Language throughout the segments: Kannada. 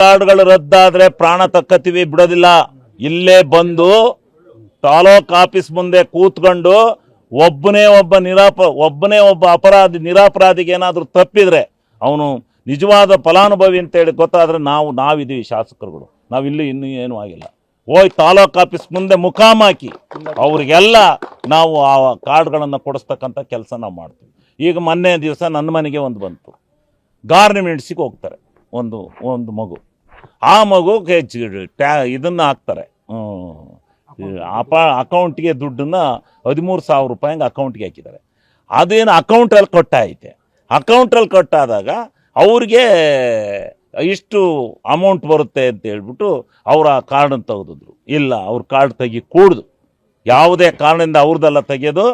ಕಾರ್ಡ್ಗಳು ರದ್ದಾದ್ರೆ ಪ್ರಾಣ ತಕ್ಕತ್ತೀವಿ, ಬಿಡೋದಿಲ್ಲ. ಇಲ್ಲೇ ಬಂದು ತಾಲೂಕ್ ಆಫೀಸ್ ಮುಂದೆ ಕೂತ್ಕೊಂಡು ಒಬ್ಬನೇ ಒಬ್ಬ ನಿರಾಪ, ಒಬ್ಬನೇ ಒಬ್ಬ ಅಪರಾಧಿ, ನಿರಾಪರಾಧಿಗೆ ಏನಾದರೂ ತಪ್ಪಿದ್ರೆ ಅವನು ನಿಜವಾದ ಫಲಾನುಭವಿ ಅಂತೇಳಿ ಗೊತ್ತಾದರೆ ನಾವು, ನಾವಿದ್ದೀವಿ ಶಾಸಕರುಗಳು. ನಾವಿಲ್ಲಿ ಇನ್ನೂ ಏನೂ ಆಗಿಲ್ಲ. ಹೋಗಿ ತಾಲೂಕ್ ಆಫೀಸ್ ಮುಂದೆ ಮುಖಾಮಾಕಿ ಅವರಿಗೆಲ್ಲ ನಾವು ಆ ಕಾರ್ಡ್ಗಳನ್ನು ಕೊಡಿಸ್ತಕ್ಕಂಥ ಕೆಲಸ ನಾವು ಮಾಡ್ತೀವಿ. ಈಗ ಮೊನ್ನೆ ದಿವಸ ನನ್ನ ಮನೆಗೆ ಒಂದು ಬಂತು. ಗಾರ್ನಿಮೆಂಟ್ಸಿಗೆ ಹೋಗ್ತಾರೆ. ಒಂದು ಒಂದು ಮಗು. ಆ ಮಗುಗೆ ಹೆಚ್ಚು ಟ್ಯಾ ಇದನ್ನು ಹಾಕ್ತಾರೆ. ಅಪ ಅಕೌಂಟ್ಗೆ ದುಡ್ಡನ್ನ ಹದಿಮೂರು ಸಾವಿರ ರೂಪಾಯಿ ಹಂಗೆ ಅಕೌಂಟ್ಗೆ ಹಾಕಿದ್ದಾರೆ. ಅದೇನು ಅಕೌಂಟಲ್ಲಿ ಕಟ್ಟಾಯಿತೆ. ಅಕೌಂಟಲ್ಲಿ ಕಟ್ಟಾದಾಗ ಅವ್ರಿಗೆ ಇಷ್ಟು ಅಮೌಂಟ್ ಬರುತ್ತೆ ಅಂತ ಹೇಳ್ಬಿಟ್ಟು ಅವರ ಆ ಕಾರ್ಡನ್ನು ತೆಗೆದಿದ್ರು. ಇಲ್ಲ ಅವ್ರ ಕಾರ್ಡ್ ತೆಗಿ ಕೂಡ್ದು ಯಾವುದೇ ಕಾರಣದಿಂದ ಅವ್ರದ್ದೆಲ್ಲ ತೆಗೆಯೋದು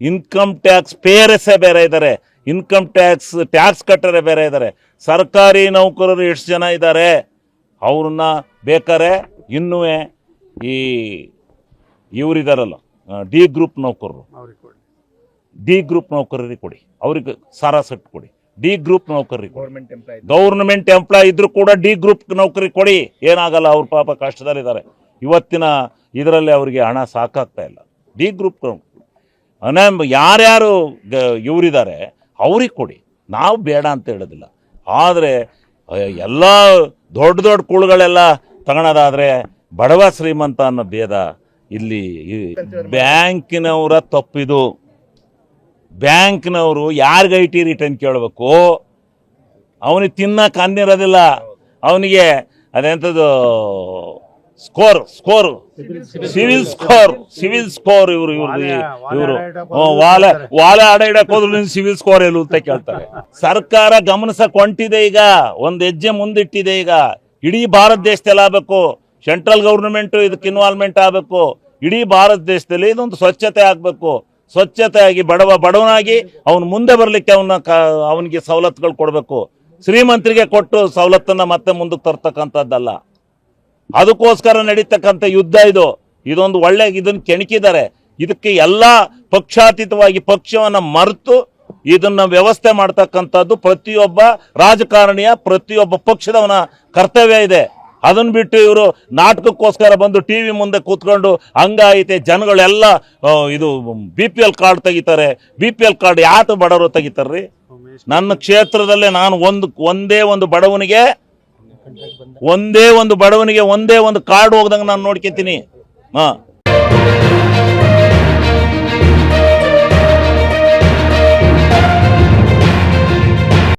ಇನ್ಕಮ್ ಟ್ಯಾಕ್ಸ್ ಪೇರೆಸ್ಸೇ ಬೇರೆ ಇದ್ದಾರೆ. ಇನ್ಕಮ್ ಟ್ಯಾಕ್ಸ್ ಟ್ಯಾಕ್ಸ್ ಕಟ್ಟರೆ ಬೇರೆ ಇದ್ದಾರೆ. ಸರ್ಕಾರಿ ನೌಕರರು ಎಷ್ಟು ಜನ ಇದ್ದಾರೆ? ಅವ್ರನ್ನ ಬೇಕಾರೆ ಇನ್ನೂ ಈ ಇವರಿದಾರಲ್ಲ ಡಿ ಗ್ರೂಪ್ ನೌಕರರು. ಡಿ ಗ್ರೂಪ್ ನೌಕರರಿಗೆ ಕೊಡಿ. ಅವ್ರಿಗೆ ಸಾರಾ ಸೆಟ್ ಕೊಡಿ. ಡಿ ಗ್ರೂಪ್ ನೌಕರಿ ಗೌರ್ಮೆಂಟ್ ಎಂಪ್ಲಾಯ್ ಗೌರ್ಮೆಂಟ್ ಎಂಪ್ಲಾಯ್ ಇದ್ರು ಕೂಡ ಡಿ ಗ್ರೂಪ್ ನೌಕರಿ ಕೊಡಿ. ಏನಾಗಲ್ಲ ಅವ್ರ ಪಾಪ ಕಷ್ಟದಲ್ಲಿದ್ದಾರೆ. ಇವತ್ತಿನ ಇದರಲ್ಲಿ ಅವರಿಗೆ ಹಣ ಸಾಕಾಗ್ತಾ ಇಲ್ಲ. ಡಿ ಗ್ರೂಪ್ ಅನ ಯಾರ್ಯಾರು ಇವರಿದ್ದಾರೆ ಅವ್ರಿಗೆ ಕೊಡಿ. ನಾವು ಬೇಡ ಅಂತ ಹೇಳೋದಿಲ್ಲ. ಆದರೆ ಎಲ್ಲ ದೊಡ್ಡ ದೊಡ್ಡ ಕುಳುಗಳೆಲ್ಲ ತಗೊಳೋದಾದರೆ ಬಡವ ಶ್ರೀಮಂತ ಅನ್ನೋ ಭೇದ ಇಲ್ಲಿ ಬ್ಯಾಂಕಿನವರ ತಪ್ಪಿದು. ಬ್ಯಾಂಕ್ನವರು ಯಾರಿಗೆ ಐ ಟಿ ರಿಟರ್ನ್ ಕೇಳಬೇಕು? ಅವನಿಗೆ ತಿನ್ನಕ್ಕೆ ಅನ್ನಿರೋದಿಲ್ಲ ಅವನಿಗೆ ಅದೆಂಥದ್ದು score score CIBIL score CIBIL score ಇವರು ಇವರು ಇವರು. ವಾಲೆ ವಾಲೆ ಆಡ ಇಡಕ್ ಹೋದ್ರು ಸಿವಿಲ್ ಸ್ಕೋರ್ ಎಲ್ಲೂ ಅಂತ ಕೇಳ್ತಾರೆ. ಸರ್ಕಾರ ಗಮನಿಸಕ್ ಹೊಂಟಿದೆ ಈಗ ಒಂದ್ ಹೆಜ್ಜೆ ಮುಂದಿಟ್ಟಿದೆ ಈಗ. ಇಡೀ ಭಾರತ ದೇಶದಲ್ಲಿ ಆಗ್ಬೇಕು. ಸೆಂಟ್ರಲ್ ಗೌರ್ಮೆಂಟ್ ಇದಕ್ಕೆ ಇನ್ವಾಲ್ವ್ಮೆಂಟ್ ಆಗಬೇಕು. ಇಡೀ ಭಾರತ ದೇಶದಲ್ಲಿ ಇದೊಂದು ಸ್ವಚ್ಛತೆ ಆಗ್ಬೇಕು. ಸ್ವಚ್ಛತೆ ಆಗಿ ಬಡವ ಬಡವನಾಗಿ ಅವನು ಮುಂದೆ ಬರ್ಲಿಕ್ಕೆ ಅವನ ಅವನಿಗೆ ಸವಲತ್ತುಗಳು ಕೊಡಬೇಕು. ಶ್ರೀಮಂತರಿಗೆ ಕೊಟ್ಟು ಸವಲತ್ತನ್ನ ಮತ್ತೆ ಮುಂದಕ್ಕೆ ತರ್ತಕ್ಕಂಥದ್ದಲ್ಲ. ಅದಕ್ಕೋಸ್ಕರ ನಡೀತಕ್ಕಂಥ ಯುದ್ಧ ಇದು. ಇದೊಂದು ಒಳ್ಳೆ ಇದನ್ನು ಕೆಣಕಿದ್ದಾರೆ. ಇದಕ್ಕೆ ಎಲ್ಲ ಪಕ್ಷಾತೀತವಾಗಿ ಪಕ್ಷವನ್ನು ಮರೆತು ಇದನ್ನ ವ್ಯವಸ್ಥೆ ಮಾಡ್ತಕ್ಕಂಥದ್ದು ಪ್ರತಿಯೊಬ್ಬ ರಾಜಕಾರಣಿಯ, ಪ್ರತಿಯೊಬ್ಬ ಪಕ್ಷದವನ ಕರ್ತವ್ಯ ಇದೆ. ಅದನ್ನು ಬಿಟ್ಟು ಇವರು ನಾಟಕಕ್ಕೋಸ್ಕರ ಬಂದು ಟಿ ವಿ ಮುಂದೆ ಕೂತ್ಕೊಂಡು ಹಂಗಾಯಿತೆ ಜನಗಳೆಲ್ಲ ಇದು ಬಿ ಪಿ ಎಲ್ ಕಾರ್ಡ್ ತೆಗಿತಾರೆ. ಬಿ ಪಿ ಎಲ್ ಕಾರ್ಡ್ ಯಾತ ಬಡವರು ತೆಗಿತಾರ್ರಿ? ನನ್ನ ಕ್ಷೇತ್ರದಲ್ಲೇ ನಾನು ಒಂದು, ಒಂದೇ ಒಂದು ಬಡವನಿಗೆ ಒಂದೇ ಒಂದು ಬಡವನಿಗೆ ಒಂದೇ ಒಂದು ಕಾರ್ಡ್ ಹೋಗ್ದಂಗೆ ನಾನು ನೋಡ್ಕೊತೀನಿ. ಹಾ.